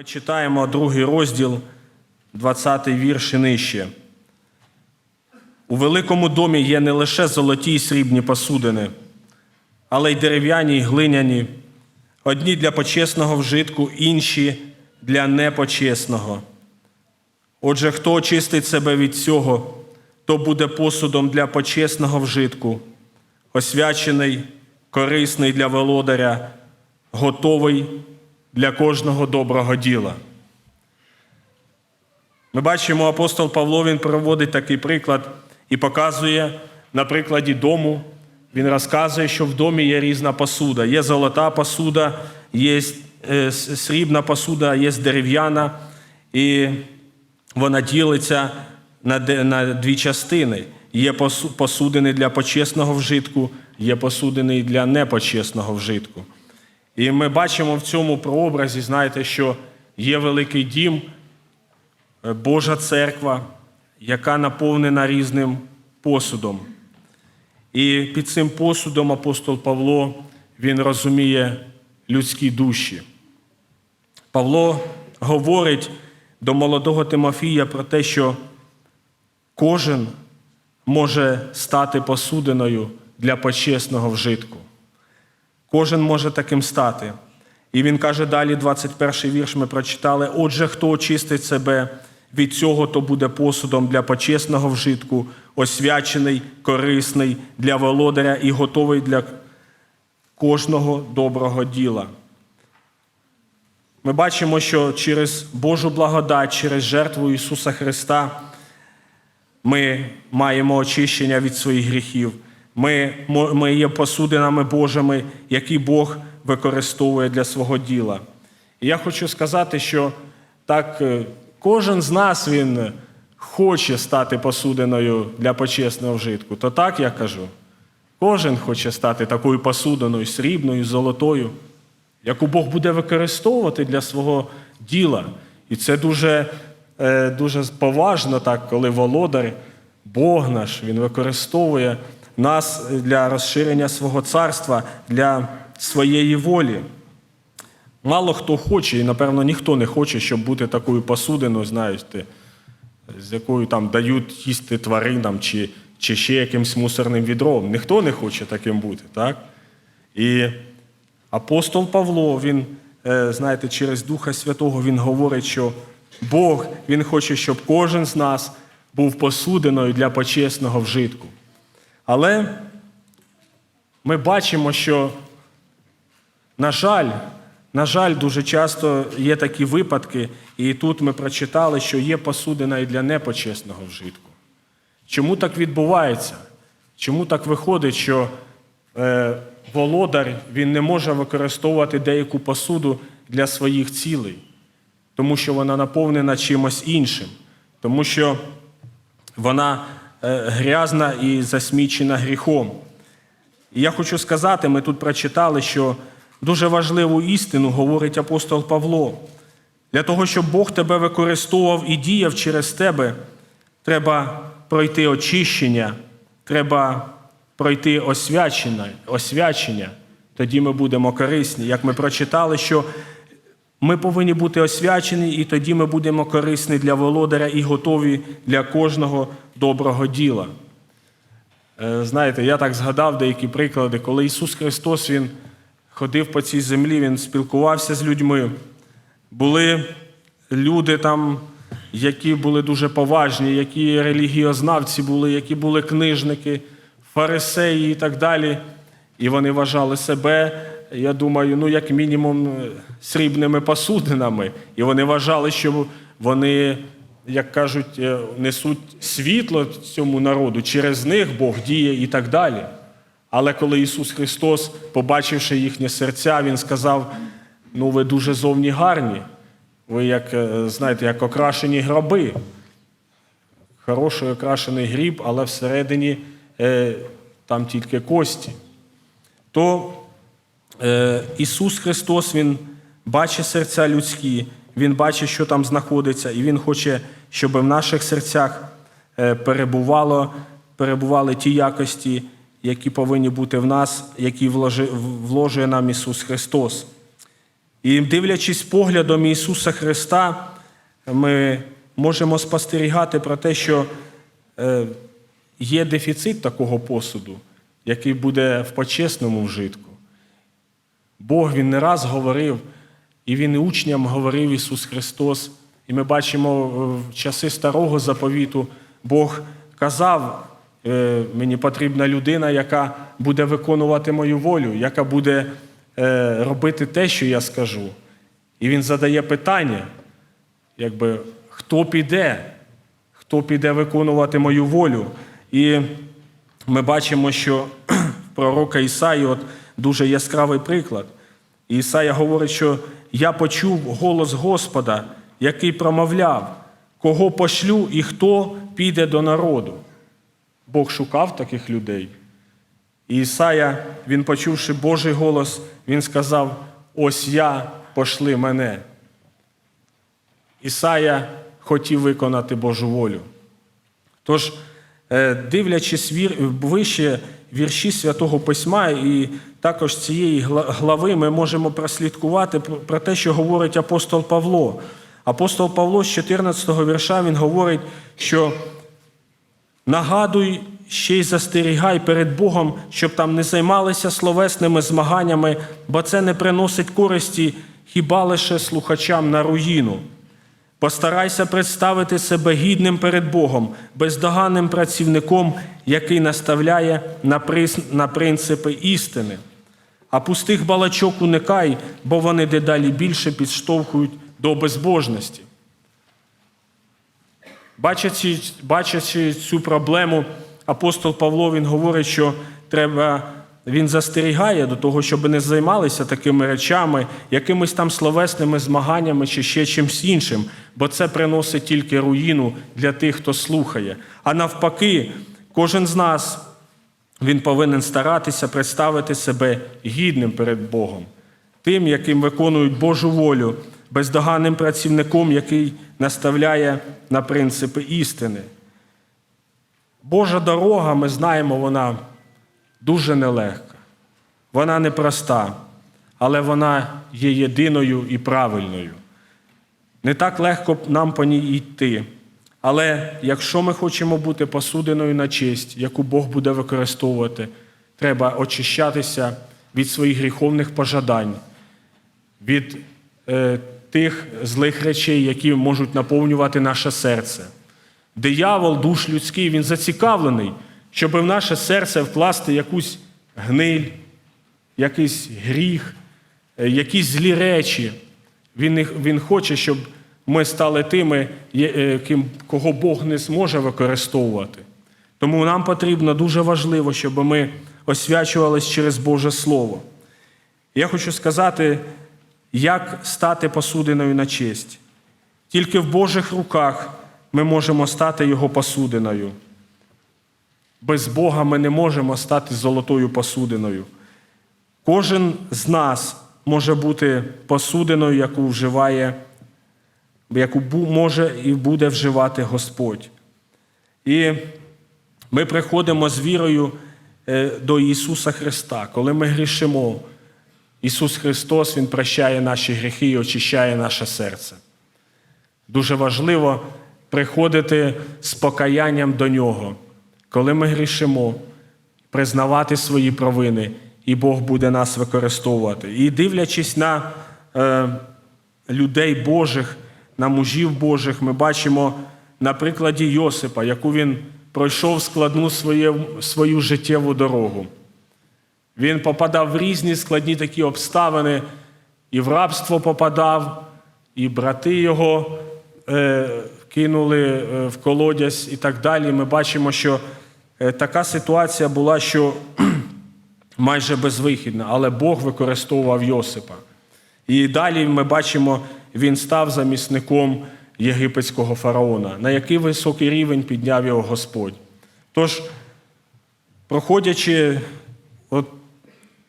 Ми читаємо другий розділ, 20 вірш і нижче. У великому домі є не лише золоті й срібні посудини, але й дерев'яні й глиняні, одні для почесного вжитку, інші для непочесного. Отже, хто очистить себе від цього, то буде посудом для почесного вжитку, освячений, корисний для володаря, готовий для кожного доброго діла. Ми бачимо, апостол Павло він приводить такий приклад і показує на прикладі дому. Він розказує, що в домі є різна посуда. Є золота посуда, є е, срібна посуда, є дерев'яна, і вона ділиться на дві частини. Є посу- посудини для почесного вжитку, є посудини для непочесного вжитку. І ми бачимо в цьому прообразі, знаєте, що є великий дім, е, Божа церква, яка наповнена різним посудом. І під цим посудом апостол Павло він розуміє людські душі. Павло говорить до молодого Тимофія про те, що кожен може стати посудиною для почесного вжитку. Кожен може таким стати. І він каже далі, 21 вірш ми прочитали: Отже, хто очистить себе від цього, то буде посудом для почесного вжитку, освячений, корисний для володаря і готовий для кожного доброго діла. Ми бачимо, що через Божу благодать, через жертву Ісуса Христа ми маємо очищення від своїх гріхів. Ми, ми є посудинами Божими, які Бог використовує для свого діла. І я хочу сказати, що так е, кожен з нас він хоче стати посудиною для почесного вжитку. То так я кажу. Кожен хоче стати такою посудиною, срібною, золотою, яку Бог буде використовувати для свого діла. І це дуже, е, дуже поважно, так, коли володар, Бог наш, Він використовує нас для розширення свого царства, для своєї волі. Мало хто хоче, і, напевно, ніхто не хоче, щоб бути такою посудиною, знаєте, з якою там дають їсти тваринам чи, чи ще якимсь мусорним відром. Ніхто не хоче таким бути, так? І апостол Павло, він, е, знаєте, через Духа Святого він говорить, що Бог він хоче, щоб кожен з нас був посудиною для почесного вжитку. Але ми бачимо, що, на жаль, на жаль, дуже часто є такі випадки, і тут ми прочитали, що є посудина і для непочесного вжитку. Чому так відбувається? Чому так виходить, що е, володар він не може використовувати деяку посуду для своїх цілей, тому що вона наповнена чимось іншим, тому що вона грязна і засмічена гріхом. І я хочу сказати, ми тут прочитали, що дуже важливу істину говорить апостол Павло. Для того, щоб Бог тебе використовував і діяв через тебе, треба пройти очищення, треба пройти освячення, освячення. Тоді ми будемо корисні. Як ми прочитали, що ми повинні бути освячені, і тоді ми будемо корисні для володаря і готові для кожного доброго діла. Е, Знаєте, я так згадав деякі приклади, коли Ісус Христос Він ходив по цій землі, Він спілкувався з людьми. Були люди там, які були дуже поважні, які релігіознавці були, які були книжники, фарисеї і так далі. І вони вважали себе, я думаю, ну, як мінімум, е, срібними посудинами. І вони вважали, що вони, як кажуть, е, несуть світло цьому народу, через них Бог діє і так далі. Але коли Ісус Христос, побачивши їхнє серця, Він сказав: ну, ви дуже зовні гарні, ви як, е, знаєте, як окрашені гроби. Хороший окрашений гріб, але всередині е, там тільки кості. То Ісус Христос, Він бачить серця людські, Він бачить, що там знаходиться, і Він хоче, щоб в наших серцях е, перебувало, перебували ті якості, які повинні бути в нас, які вложує нам Ісус Христос. І дивлячись поглядом Ісуса Христа, ми можемо спостерігати про те, що е, є дефіцит такого посуду, який буде в почесному вжитку. Бог Він не раз говорив, і Він і учням говорив Ісус Христос. І ми бачимо в часи старого заповіту, Бог казав, е, мені потрібна людина, яка буде виконувати мою волю, яка буде е, робити те, що я скажу. І Він задає питання, якби, хто піде, хто піде виконувати мою волю. І ми бачимо, що пророка Ісаї от дуже яскравий приклад. І Ісая говорить, що я почув голос Господа, який промовляв, кого пошлю і хто піде до народу. Бог шукав таких людей. І Ісая, він, почувши Божий голос, він сказав: Ось я пошли мене. Ісая хотів виконати Божу волю. Тож, е, дивлячись вище вірші Святого Письма, і також цієї глави ми можемо прослідкувати про- те, що говорить апостол Павло. Апостол Павло з 14 вірша він говорить, що нагадуй ще й застерігай перед Богом, щоб там не займалися словесними змаганнями, бо це не приносить користі хіба лише слухачам на руїну. Постарайся представити себе гідним перед Богом, бездоганним працівником, який наставляє на принципи істини. А пустих балачок уникай, бо вони дедалі більше підштовхують до безбожності. Бачачи, бачачи цю проблему, апостол Павло він говорить, що треба, він застерігає до того, щоб не займалися такими речами, якимись там словесними змаганнями чи ще чимсь іншим, бо це приносить тільки руїну для тих, хто слухає. А навпаки, кожен з нас він повинен старатися представити себе гідним перед Богом, тим, яким виконують Божу волю, бездоганним працівником, який наставляє на принципи істини. Божа дорога, ми знаємо, вона дуже нелегка, вона непроста, але вона є єдиною і правильною. Не так легко нам по ній йти. Але якщо ми хочемо бути посудиною на честь, яку Бог буде використовувати, треба очищатися від своїх гріховних пожадань, від е, тих злих речей, які можуть наповнювати наше серце. Диявол, душ людський, він зацікавлений, щоб в наше серце вкласти якусь гниль, якийсь гріх, е, якісь злі речі. Він, він хоче, щоб ми стали тими, е, ким, кого Бог не зможе використовувати. Тому нам потрібно дуже важливо, щоб ми освячувались через Боже Слово. Я хочу сказати, як стати посудиною на честь. Тільки в Божих руках ми можемо стати Його посудиною. Без Бога ми не можемо стати золотою посудиною. Кожен з нас може бути посудиною, яку вживає, яку може і буде вживати Господь. І ми приходимо з вірою е, до Ісуса Христа. Коли ми грішимо, Ісус Христос Він прощає наші гріхи і очищає наше серце. Дуже важливо приходити з покаянням до Нього, коли ми грішимо, признавати свої провини, і Бог буде нас використовувати. І дивлячись на е, людей Божих, на мужів Божих, ми бачимо на прикладі Йосипа, яку він пройшов складну своє, свою життєву дорогу. Він попадав в різні складні такі обставини, і в рабство попадав, і брати його е, кинули е, в колодязь і так далі. Ми бачимо, що е, така ситуація була, що майже безвихідна, але Бог використовував Йосипа. І далі ми бачимо, він став замісником єгипетського фараона, на який високий рівень підняв його Господь. Тож, проходячи от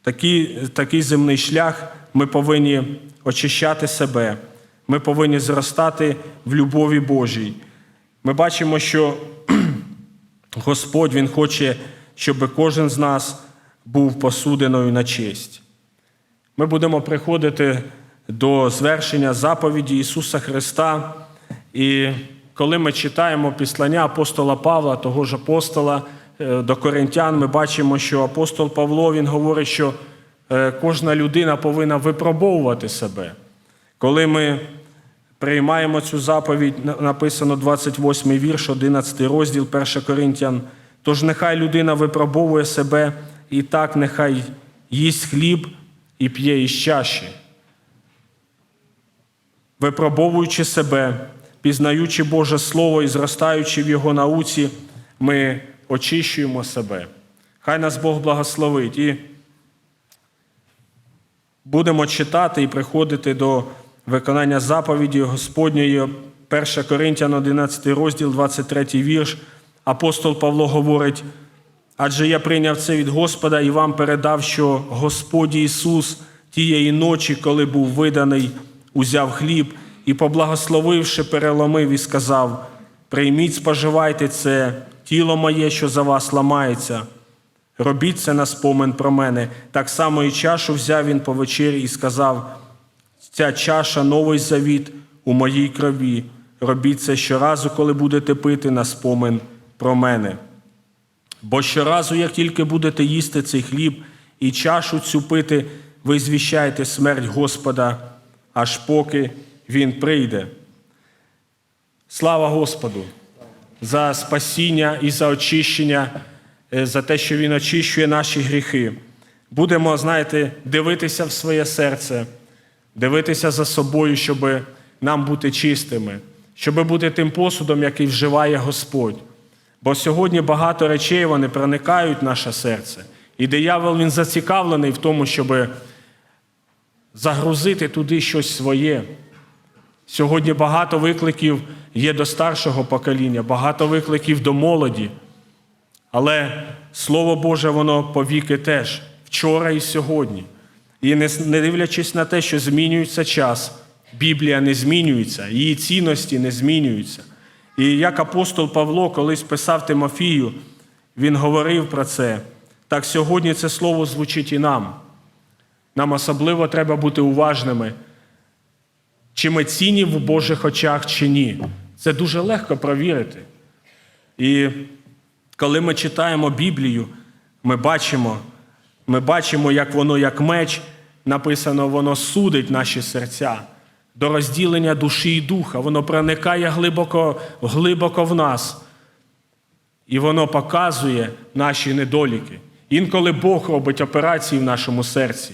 такий, такий земний шлях, ми повинні очищати себе, ми повинні зростати в любові Божій. Ми бачимо, що Господь Він хоче, щоб кожен з нас був посудиною на честь. Ми будемо приходити до звершення заповіді Ісуса Христа. І коли ми читаємо післання апостола Павла, того ж апостола е, до Коринтян, ми бачимо, що апостол Павло він говорить, що е, кожна людина повинна випробовувати себе. Коли ми приймаємо цю заповідь, написано 28 вірш, 11 розділ 1 Коринтян. Тож нехай людина випробовує себе, і так нехай їсть хліб і п'є із чаші. Випробовуючи себе, пізнаючи Боже Слово і зростаючи в Його науці, ми очищуємо себе. Хай нас Бог благословить. І будемо читати і приходити до виконання заповіді Господньої. 1 Коринтян 11 розділ, 23 вірш. Апостол Павло говорить, адже я прийняв це від Господа і вам передав, що Господь Ісус тієї ночі, коли був виданий, узяв хліб і, поблагословивши, переломив і сказав: Прийміть, споживайте це, тіло моє, що за вас ламається. Робіть це на спомин про мене. Так само і чашу взяв він по вечері і сказав: Ця чаша новий завіт у моїй крові. Робіть це щоразу, коли будете пити на спомин про мене. Бо щоразу, як тільки будете їсти цей хліб і чашу цю пити, ви звіщаєте смерть Господа, аж поки Він прийде. Слава Господу за спасіння і за очищення, е, за те, що Він очищує наші гріхи. Будемо, знаєте, дивитися в своє серце, дивитися за собою, щоб нам бути чистими, щоб бути тим посудом, який вживає Господь. Бо сьогодні багато речей вони проникають в наше серце. І диявол він зацікавлений в тому, щоб загрузити туди щось своє. Сьогодні багато викликів є до старшого покоління, багато викликів до молоді. Але Слово Боже, воно повіки теж вчора і сьогодні. І не, дивлячись на те, що змінюється час, Біблія не змінюється, її цінності не змінюються. І як апостол Павло колись писав Тимофію, він говорив про це. Так сьогодні це слово звучить і нам. Нам особливо треба бути уважними, чи ми цінні в Божих очах, чи ні. Це дуже легко провірити. І коли ми читаємо Біблію, ми бачимо, ми бачимо, як воно, як меч, написано, воно судить наші серця до розділення душі і духа. Воно проникає глибоко, глибоко в нас. І воно показує наші недоліки. Інколи Бог робить операції в нашому серці.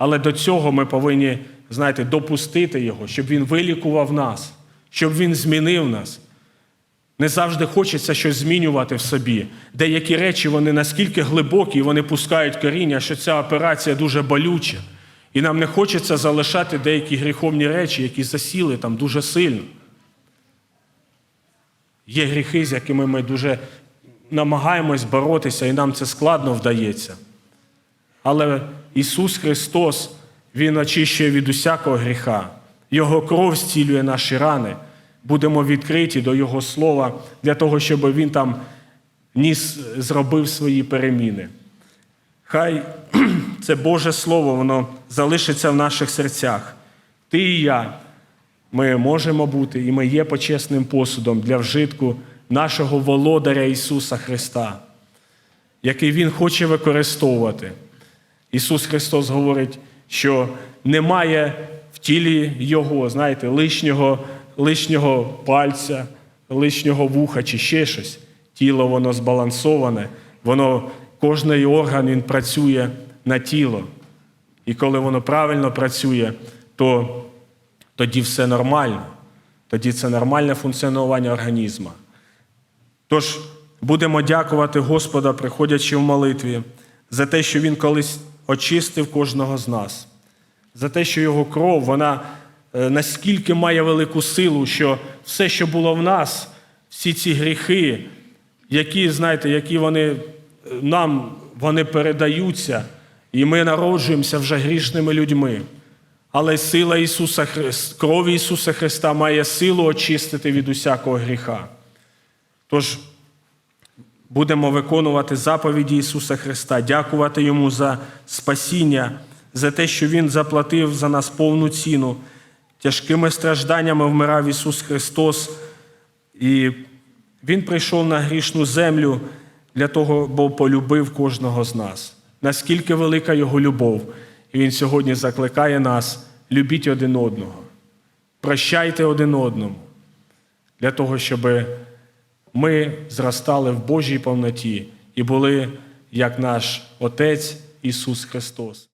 Але до цього ми повинні, знаєте, допустити Його, щоб Він вилікував нас, щоб Він змінив нас. Не завжди хочеться щось змінювати в собі. Деякі речі вони наскільки глибокі, вони пускають коріння, що ця операція дуже болюча. І нам не хочеться залишати деякі гріховні речі, які засіли там дуже сильно. Є гріхи, з якими ми дуже намагаємось боротися, і нам це складно вдається. Але Ісус Христос, Він очищує від усякого гріха. Його кров зцілює наші рани. Будемо відкриті до Його Слова для того, щоб Він там ніс, зробив свої переміни. Хай це Боже Слово, воно залишиться в наших серцях. Ти і я, ми можемо бути, і ми є почесним посудом для вжитку нашого володаря Ісуса Христа, який Він хоче використовувати. Ісус Христос говорить, що немає в тілі Його, знаєте, лишнього, лишнього пальця, лишнього вуха чи ще щось. Тіло воно збалансоване, воно, кожний орган він працює на тіло. І коли воно правильно працює, то тоді все нормально. Тоді це нормальне функціонування організму. Тож будемо дякувати Господа, приходячи в молитві, за те, що Він колись очистив кожного з нас, за те, що Його кров, вона е, наскільки має велику силу, що все, що було в нас, всі ці гріхи, які, знаєте, які вони е, нам вони передаються, і ми народжуємося вже грішними людьми. Але сила Ісуса крові Ісуса Христа має силу очистити від усякого гріха. Тож будемо виконувати заповіді Ісуса Христа, дякувати Йому за спасіння, за те, що Він заплатив за нас повну ціну. Тяжкими стражданнями вмирав Ісус Христос, і Він прийшов на грішну землю для того, бо полюбив кожного з нас. Наскільки велика Його любов, і Він сьогодні закликає нас любіть один одного, прощайте один одному, для того, щоб ми зростали в Божій повноті і були як наш Отець Ісус Христос.